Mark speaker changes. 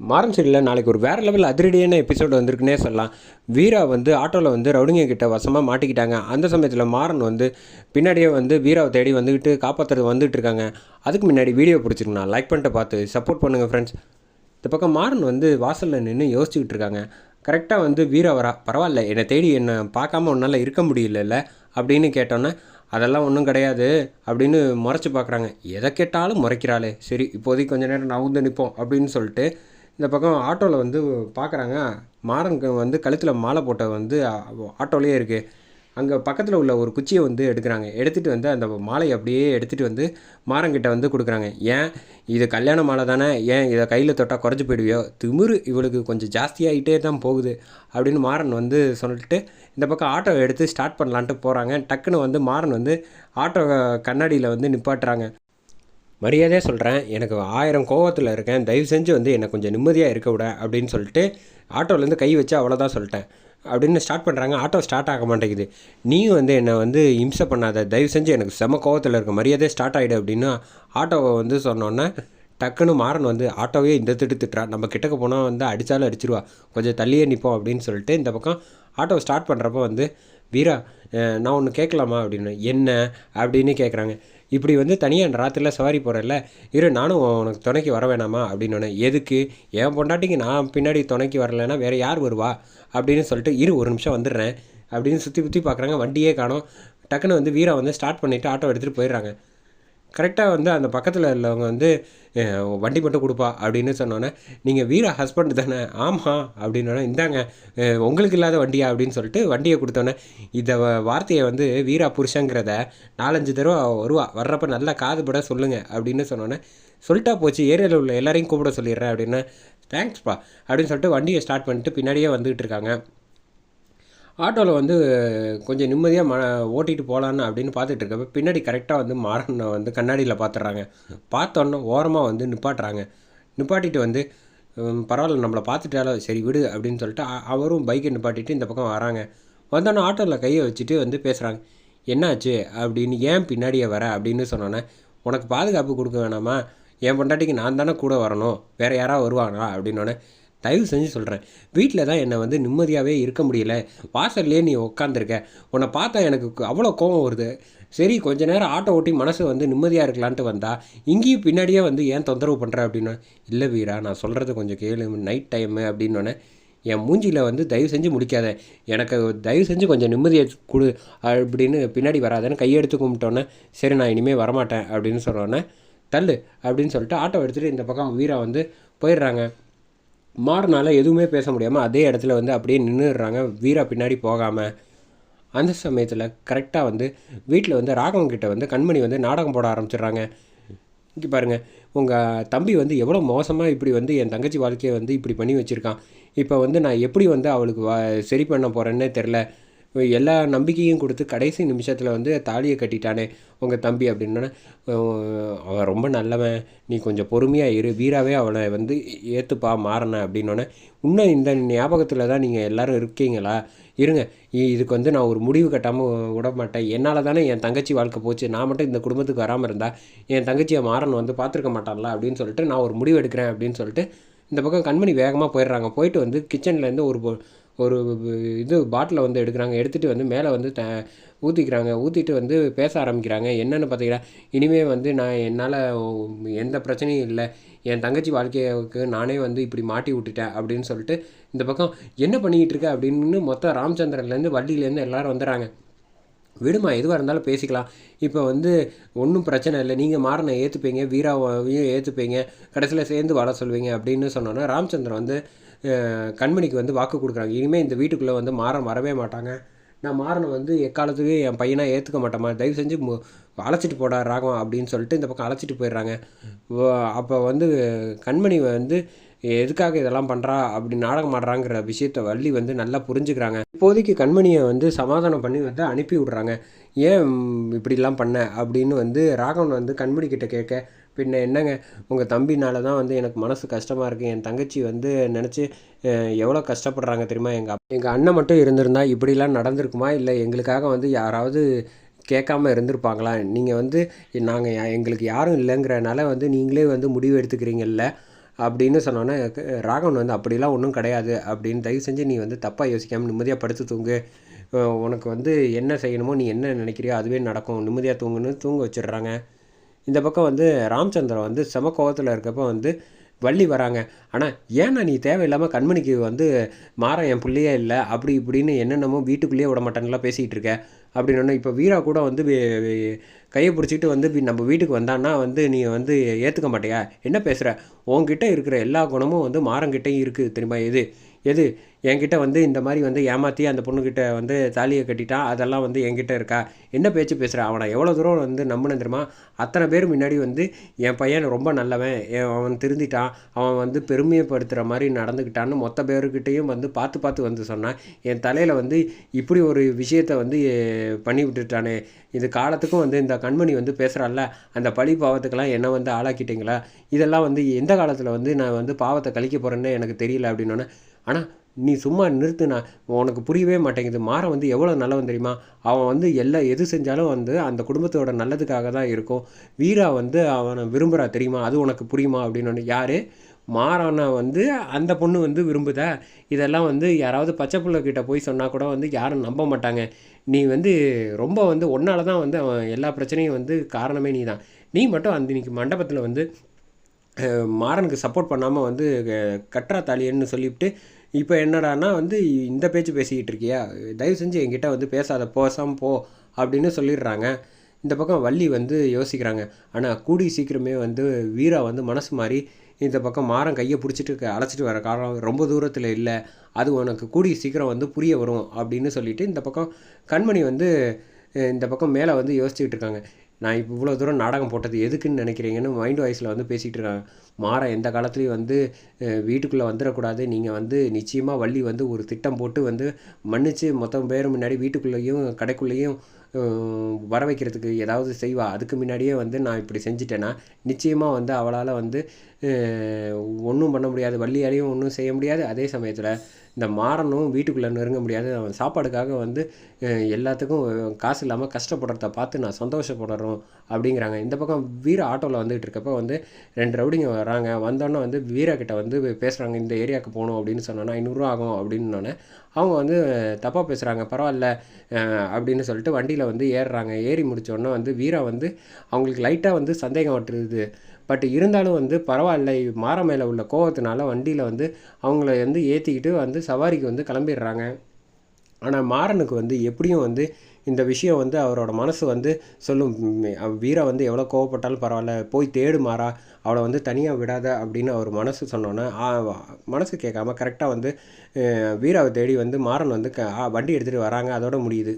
Speaker 1: மாறன் சீரியலில் நாளைக்கு ஒரு வேறு லெவல் அதிரடியான எபிசோடு வந்திருக்குன்னே சொல்லலாம். வீரா வந்து ஆட்டோவில் வந்து ரவுடிங்க கிட்ட வசமாக மாட்டிக்கிட்டாங்க. அந்த சமயத்தில் மாறன் வந்து பின்னாடியே வந்து வீராவை தேடி வந்துக்கிட்டு காப்பாற்றுறது வந்துகிட்டு இருக்காங்க. அதுக்கு முன்னாடி வீடியோ பிடிச்சிருக்கணும் லைக் பண்ணிட்டு பார்த்து சப்போர்ட் பண்ணுங்கள் ஃப்ரெண்ட்ஸ் இந்த பக்கம் மாறன் வந்து வாசலில் நின்று யோசிச்சுக்கிட்டு இருக்காங்க. கரெக்டாக வந்து வீரா வரா பரவாயில்ல என்னை தேடி என்னை பார்க்காம உன்னால் இருக்க முடியலல்ல அப்படின்னு கேட்டோன்னே அதெல்லாம் ஒன்றும் கிடையாது அப்படின்னு முறைச்சி பார்க்குறாங்க. எதை கேட்டாலும் முறைக்கிறாளே. சரி இப்போதைக்கு கொஞ்ச நேரம் நவுந்து நிற்போம் அப்படின்னு சொல்லிட்டு இந்த பக்கம் ஆட்டோவில் வந்து பார்க்குறாங்க மாறனுக்கு வந்து கழுத்தில் மாலை போட்ட வந்து ஆட்டோலேயே இருக்குது அங்கே பக்கத்தில் உள்ள ஒரு குச்சியை வந்து எடுக்கிறாங்க. எடுத்துகிட்டு வந்து அந்த மாலையை அப்படியே எடுத்துகிட்டு வந்து மாறங்கிட்ட வந்து கொடுக்குறாங்க. ஏன்? இது கல்யாண மாலை தானே? ஏன் இதை கையில் தொட்டால் குறைஞ்சி போயிடுவியோ? திமிரு இவளுக்கு கொஞ்சம் ஜாஸ்தியாகிட்டே தான் போகுது அப்படின்னு மாறன் வந்து சொல்லிட்டு இந்த பக்கம் ஆட்டோ எடுத்து ஸ்டார்ட் பண்ணலான்ட்டு போகிறாங்க டக்குன்னு வந்து மாறன் வந்து ஆட்டோ கண்ணாடியில் வந்து நிப்பாட்டுறாங்க. மரியாதையாக சொல்கிறேன் எனக்கு ஆயிரம் கோவத்தில் இருக்கேன். தயவு செஞ்சு வந்து என்னை கொஞ்சம் நிம்மதியாக இருக்க விட அப்படின்னு சொல்லிட்டு ஆட்டோலேருந்து கை வச்சு அவ்வளோதான் சொல்லிட்டேன். அப்படின்னு ஸ்டார்ட் பண்ணுறாங்க ஆட்டோ ஸ்டார்ட் ஆக மாட்டேங்குது. நீயும் வந்து என்னை வந்து இம்சை பண்ணாத. தயவு செஞ்சு எனக்கு செம கோவத்தில் இருக்க மரியாதையே ஸ்டார்ட் ஆகிடு அப்படின்னு ஆட்டோவை வந்து சொன்னோன்னே டக்குன்னு மாறன் வந்து ஆட்டோவே இந்த திட்டு திட்டுறா. நம்ம கிட்டக்க போனால் வந்து அடித்தாலும் அடிச்சிருவா. கொஞ்சம் தள்ளியே நிற்போம் அப்படின்னு சொல்லிட்டு இந்த பக்கம் ஆட்டோ ஸ்டார்ட் பண்ணுறப்போ வந்து வீரா நான் ஒன்று கேட்கலாமா? அப்படின்னு என்ன? அப்படின்னு கேட்குறாங்க இப்படி வந்து தனியாக ராத்திரியில் சவாரி போகிறல்ல இரு நானும் உனக்கு துணைக்கு வர வேணாமா? அப்படின்னு எதுக்கு? என் பொண்டாட்டிக்கு நான் பின்னாடி துணைக்கு வரலைன்னா வேறு யார் வருவா? அப்படின்னு சொல்லிட்டு இரு ஒரு நிமிஷம் வந்துடுறேன். அப்படின்னு சுற்றி சுற்றி பார்க்குறாங்க வண்டியே காணும். டக்குன்னு வந்து வீரா வந்து ஸ்டார்ட் பண்ணிவிட்டு ஆட்டோ எடுத்துகிட்டு போயிடுறாங்க. கரெக்டாக வந்து அந்த பக்கத்தில் உள்ளவங்க வந்து வண்டி மட்டும் கொடுப்பா அப்படின்னு சொன்னோன்னே நீங்கள் வீரா ஹஸ்பண்ட் தானே? ஆமாம் அப்படின்னோடனே இந்தாங்க உங்களுக்கு இல்லாத வண்டியா? அப்படின்னு சொல்லிட்டு வண்டியை கொடுத்தோன்னே இந்த வ- வார்த்தையை வந்து வீரா புருஷங்கிறத நாலஞ்சு தடவை வருவா வர்றப்ப நல்லா காதுபட சொல்லுங்கள் அப்படின்னு சொன்னோன்னே சொல்லிட்டா போச்சு ஏரியாவில் உள்ள எல்லாரையும் கூப்பிட சொல்லிடுறேன் அப்படின்னு தேங்க்ஸ்ப்பா அப்படின்னு சொல்லிட்டு வண்டியை ஸ்டார்ட் பண்ணிட்டு பின்னாடியே வந்துகிட்டு இருக்காங்க. ஆட்டோவில் வந்து கொஞ்சம் நிம்மதியாக ம ஓட்டிகிட்டு போகலான்னு அப்படின்னு பார்த்துட்டு இருக்கப்ப பின்னாடி கரெக்டாக வந்து மாறனை வந்து கண்ணாடியில் பார்த்துட்றாங்க. பார்த்தோன்னே ஓரமாக வந்து நிப்பாட்டுறாங்க. நிப்பாட்டிட்டு வந்து பரவாயில்ல நம்மளை பார்த்துட்டாலும் சரி விடு அப்படின்னு சொல்லிட்டு அவரும் பைக்கை நிப்பாட்டிட்டு இந்த பக்கம் வராங்க. வந்தோன்னே ஆட்டோவில் கையை வச்சுட்டு வந்து பேசுகிறாங்க என்னாச்சு? அப்படின்னு ஏன் பின்னாடியே வர? அப்படின்னு சொன்னோன்னே உனக்கு பாதுகாப்பு கொடுக்க வேணாமா? என் பொண்டாட்டிக்கு நான் தானே கூட வரணும். வேறு யாராவது வருவாங்களா? அப்படின்னோடனே தயவு செஞ்சு சொல்கிறேன் வீட்டில் தான் என்னை வந்து நிம்மதியாகவே இருக்க முடியல. வாசல்லே நீ உட்காந்துருக்க உன்னை பார்த்தா எனக்கு அவ்வளோ கோவம் வருது. சரி கொஞ்ச நேரம் ஆட்டோ ஓட்டி மனசு வந்து நிம்மதியாக இருக்கலான்ட்டு வந்தா இங்கேயும் பின்னாடியே வந்து ஏன் தொந்தரவு பண்ணுற அப்படின்னா? இல்லை வீரா நான் சொல்கிறது கொஞ்சம் கேளு. நைட் டைமு அப்படின்னோடனே என் மூஞ்சியில் வந்து தயவு செஞ்சு முடிக்காத எனக்கு தயவு செஞ்சு கொஞ்சம் நிம்மதியை கொடு அப்படின்னு பின்னாடி வராதேன்னு கையெடுத்து கும்பிட்டோன்னே சரி நான் இனிமேல் வரமாட்டேன் அப்படின்னு சொன்னோன்னே தள்ளு அப்படின்னு சொல்லிட்டு ஆட்டோ எடுத்துகிட்டு இந்த பக்கம் வீரா வந்து போயிடுறாங்க. மாறனால எதுவுமே பேச முடியாமல் அதே இடத்துல வந்து அப்படியே நின்றுடுறாங்க வீரா பின்னாடி போகாமல் அந்த சமயத்தில் கரெக்டாக வந்து வீட்டில் வந்து ராகவன் கிட்ட வந்து கண்மணி வந்து நாடகம் போட ஆரம்பிச்சிடுறாங்க. இங்கே பாருங்கள் உங்கள் தம்பி வந்து எவ்வளோ மோசமாக இப்படி வந்து என் தங்கச்சி வாழ்க்கையை வந்து இப்படி பண்ணி வச்சுருக்கான். இப்போ வந்து நான் எப்படி வந்து அவளுக்கு வா சரி பண்ண போகிறேன்னே தெரில எல்லா நம்பிக்கையும் கொடுத்து கடைசி நிமிஷத்தில் வந்து தாலியை கட்டிட்டானே உங்கள் தம்பி அப்படின்னோடனே அவன் ரொம்ப நல்லவன் நீ கொஞ்சம் பொறுமையாக இரு வீராவே அவனை வந்து ஏற்றுப்பா மாறின அப்படின்னோடனே இன்னும் இந்த ஞாபகத்தில் தான் நீங்கள் எல்லோரும் இருக்கீங்களா? இருங்க இதுக்கு வந்து நான் ஒரு முடிவு கட்டாமல் விட மாட்டேன். என்னால் தானே என் தங்கச்சி வாழ்க்கை போச்சு. நான் மட்டும் இந்த குடும்பத்துக்கு வராமல் இருந்தால் என் தங்கச்சியை மாறன் வந்து பார்த்துருக்க மாட்டான்ல அப்படின்னு சொல்லிட்டு நான் ஒரு முடிவு எடுக்கிறேன் அப்படின்னு சொல்லிட்டு இந்த பக்கம் கண்மணி வேகமாக போயிடுறாங்க. போயிட்டு வந்து கிச்சன்லேருந்து ஒரு ஒரு இது பாட்டிலை வந்து எடுக்கிறாங்க எடுத்துகிட்டு வந்து மேலே வந்து த ஊற்றிக்கிறாங்க ஊற்றிட்டு வந்து பேச ஆரம்பிக்கிறாங்க. என்னென்னு பார்த்தீங்கன்னா இனிமேல் வந்து நான் என்னால் எந்த பிரச்சனையும் இல்லை. என் தங்கச்சி வாழ்க்கைக்கு நானே வந்து இப்படி மாட்டி விட்டுட்டேன் அப்படின்னு சொல்லிட்டு இந்த பக்கம் என்ன பண்ணிக்கிட்டு இருக்க? அப்படின்னு மொத்தம் ராமச்சந்திரன்லேருந்து வள்ளியிலேருந்து எல்லோரும் வந்துடுறாங்க. விடுமா எதுவாக இருந்தாலும் பேசிக்கலாம். இப்போ வந்து ஒன்றும் பிரச்சனை இல்லை. நீங்கள் மாறனை ஏற்றுப்பீங்க வீராவையும் ஏற்றுப்பீங்க கடைசியில் சேர்ந்து வாழ சொல்வீங்க அப்படின்னு சொன்னோன்னா ராமச்சந்திரன் வந்து கண்மணிக்கு வந்து வாக்கு கொடுக்குறாங்க. இனிமேல் இந்த வீட்டுக்குள்ளே வந்து மாறன் வரவே மாட்டாங்க. நான் மாறனை வந்து எக்காலத்துக்கு என் பையனாக ஏற்றுக்க மாட்டேமா தயவு செஞ்சு மு- அழைச்சிட்டு போடா ராகவம் அப்படின்னு சொல்லிட்டு இந்த பக்கம் அழைச்சிட்டு போயிடுறாங்க. அப்போ வந்து கண்மணி வந்து எதுக்காக இதெல்லாம் பண்ணுறா அப்படி நாடகம் ஆடுறாங்கிற விஷயத்த வள்ளி வந்து நல்லா புரிஞ்சுக்கிறாங்க. இப்போதைக்கு கண்மணியை வந்து சமாதானம் பண்ணி வந்து அனுப்பி விட்றாங்க. ஏன் இப்படிலாம் பண்ண? அப்படின்னு வந்து ராகவன் வந்து கண்மணி கிட்ட கேட்க பின்ன என்னங்க உங்கள் தம்பினால தான் வந்து எனக்கு மனசு கஷ்டமாக இருக்குது என் தங்கச்சி வந்து நினச்சி எவ்வளோ கஷ்டப்படுறாங்க தெரியுமா? எங்கள் எங்கள் அண்ணன் மட்டும் இருந்திருந்தா இப்படிலாம் நடந்திருக்குமா? இல்லை எங்களுக்காக வந்து யாராவது கேட்காம இருந்திருப்பாங்களா? நீங்கள் வந்து நாங்கள் எங்களுக்கு யாரும் இல்லைங்கிறனால வந்து நீங்களே வந்து முடிவு எடுத்துக்கிறீங்கல்ல? அப்படின்னு சொன்னோன்னே ராகவன் வந்து அப்படிலாம் ஒன்றும் கிடையாது. அப்படின்னு தயவு செஞ்சு நீ வந்து தப்பாக யோசிக்காமல் நிம்மதியாக படுத்து தூங்கு. உனக்கு வந்து என்ன செய்யணுமோ நீ என்ன நினைக்கிறியோ அதுவே நடக்கும். நிம்மதியாக தூங்குன்னு தூங்க வச்சிடுறாங்க. இந்த பக்கம் வந்து ராமச்சந்திரன் வந்து செம கோவத்தில் இருக்கப்போ வந்து வள்ளி வராங்க. ஆனால் ஏன்னா நீ தேவையில்லாமல் கண்மணிக்கு வந்து மாற என் பிள்ளையே இல்லை அப்படி இப்படின்னு என்னென்னமோ வீட்டுக்குள்ளேயே விட மாட்டேன்லாம் பேசிகிட்டு இருக்க. அப்படின்னு இப்போ வீரா கூட வந்து கையை பிடிச்சிட்டு வந்து நம்ம வீட்டுக்கு வந்தான்னா வந்து நீ வந்து ஏற்றுக்க மாட்டியா? என்ன பேசுகிற உன்கிட்ட இருக்கிற எல்லா குணமும் வந்து மாறங்கிட்டையும் இருக்குது தெரியுமா எது எது? என்கிட்ட வந்து இந்த மாதிரி வந்து ஏமாற்றி அந்த பொண்ணுக்கிட்ட வந்து தாலியை கட்டிட்டான் அதெல்லாம் வந்து என்கிட்ட இருக்கா? என்ன பேச்சு பேசுகிற அவனை எவ்வளோ தூரம் வந்து நம்பினேன் தெரியுமா? அத்தனை பேர் முன்னாடி வந்து என் பையன் ரொம்ப நல்லவன். என் அவன் திருந்திட்டான். அவன் வந்து பெருமையப்படுத்துகிற மாதிரி நடந்துக்கிட்டான்னு மொத்த பேருக்கிட்டேயும் வந்து பார்த்து பார்த்து வந்து சொன்னான் என் தலையில் வந்து இப்படி ஒரு விஷயத்தை வந்து பண்ணி விட்டுட்டானே. இது காலத்துக்கும் வந்து இந்த கண்மணி வந்து பேசுகிறாள்ல அந்த பழி பாவத்துக்கெல்லாம் என்ன வந்து ஆளாக்கிட்டீங்களா? இதெல்லாம் வந்து எந்த காலத்தில் வந்து நான் வந்து பாவத்தை கழிக்க போகிறேன்னு எனக்கு தெரியல அப்படின்னோன்னே ஆனால் நீ சும்மா நிறுத்துனா உனக்கு புரியவே மாட்டேங்குது. மாறன் வந்து எவ்வளோ நல்லவன் தெரியுமா? அவன் வந்து எல்லா எது செஞ்சாலும் வந்து அந்த குடும்பத்தோட நல்லதுக்காக தான் இருக்கும். வீரா வந்து அவனை விரும்புகிறா தெரியுமா? அது உனக்கு புரியுமா? அப்படின்னு யார்? மாறான வந்து அந்த பொண்ணு வந்து விரும்புதா? இதெல்லாம் வந்து யாராவது பச்சை பிள்ளைக்கிட்ட போய் சொன்னால் கூட வந்து யாரும் நம்ப மாட்டாங்க. நீ வந்து ரொம்ப வந்து ஒன்றால் தான் வந்து அவன் எல்லா பிரச்சனையும் வந்து காரணமே நீ தான். நீ மட்டும் அந்த இன்னைக்கு மண்டபத்தில் வந்து மாறனுக்கு சப்போர்ட் பண்ணாமல் வந்து கற்றா தாலியன்னு சொல்லிவிட்டு இப்போ என்னடான்னா வந்து இந்த பேச்சு பேசிக்கிட்டு இருக்கியா? தயவு செஞ்சு என்கிட்ட வந்து பேசாத போசாம போ அப்படின்னு சொல்லிடுறாங்க. இந்த பக்கம் வள்ளி வந்து யோசிக்கிறாங்க. ஆனால் கூடி சீக்கிரமே வந்து வீரா வந்து மனசு மாறி இந்த பக்கம் மாறன் கையை பிடிச்சிட்டு அழைச்சிட்டு வர காரணம் ரொம்ப தூரத்தில் இல்லை. அது உனக்கு கூடி சீக்கிரம் வந்து புரிய வரும் அப்படின்னு சொல்லிட்டு இந்த பக்கம் கண்மணி வந்து இந்த பக்கம் மேலே வந்து யோசிச்சுக்கிட்டு இருக்காங்க. நான் இப்போ இவ்வளோ தூரம் நாடகம் போட்டது எதுக்குன்னு நினைக்கிறீங்கன்னு மைண்ட் வாய்ஸில் வந்து பேசிகிட்டு இருக்காங்க. மாற எந்த காலத்துலேயும் வந்து வீட்டுக்குள்ளே வந்துடக்கூடாது. நீங்கள் வந்து நிச்சயமாக வள்ளி வந்து ஒரு திட்டம் போட்டு வந்து மன்னிச்சு மொத்தம் பேர் முன்னாடி வீட்டுக்குள்ளேயும் கடைக்குள்ளேயும் வர வைக்கிறதுக்கு ஏதாவது செய்வா. அதுக்கு முன்னாடியே வந்து நான் இப்படி செஞ்சிட்டேன்னா நிச்சயமாக வந்து அவளால் வந்து ஒன்றும் பண்ண முடியாது. வள்ளியாலையும் ஒன்றும் செய்ய முடியாது. அதே சமயத்தில் இந்த மாறனும் வீட்டுக்குள்ளே நெருங்க முடியாது. அவன் சாப்பாடுக்காக வந்து எல்லாத்துக்கும் காசு இல்லாமல் கஷ்டப்படுறத பார்த்து நான் சந்தோஷப்படுறோம் அப்படிங்கிறாங்க. இந்த பக்கம் வீர ஆட்டோவில் வந்துகிட்டு இருக்கப்போ வந்து ரெண்டு ரவுடிங்க வராங்க. வந்தோன்னே வந்து வீரா கிட்ட வந்து பேசுகிறாங்க இந்த ஏரியாவுக்கு போகணும் அப்படின்னு சொன்னோன்னா ஐநூறுரூவா ஆகும் அப்படின்னோடனே அவங்க வந்து தப்பாக பேசுகிறாங்க பரவாயில்ல அப்படின்னு சொல்லிட்டு வண்டியில் வந்து ஏறுறாங்க. ஏறி முடித்தோடனே வந்து வீரா வந்து அவங்களுக்கு லைட்டாக வந்து சந்தேகம் வட்டுருது பட் இருந்தாலும் வந்து பரவாயில்ல. மாற மேலே உள்ள கோவத்தினால வண்டியில் வந்து அவங்கள வந்து ஏற்றிக்கிட்டு வந்து சவாரிக்கு வந்து கிளம்பிடுறாங்க. ஆனால் மாறனுக்கு வந்து எப்படியும் வந்து இந்த விஷயம் வந்து அவரோட மனசு வந்து சொல்லும். ம், வீரா வந்து எவ்வளோ கோவப்பட்டாலும் பரவாயில்ல போய் தேடு மாறா அவளை வந்து தனியாக விடாத அப்படின்னு அவர் மனசு சொன்னோன்னே மனசு கேட்காம கரெக்டாக வந்து வீராவை தேடி வந்து மாறன் வந்து க- வண்டி எடுத்துகிட்டு வராங்க. அதோட முடியுது.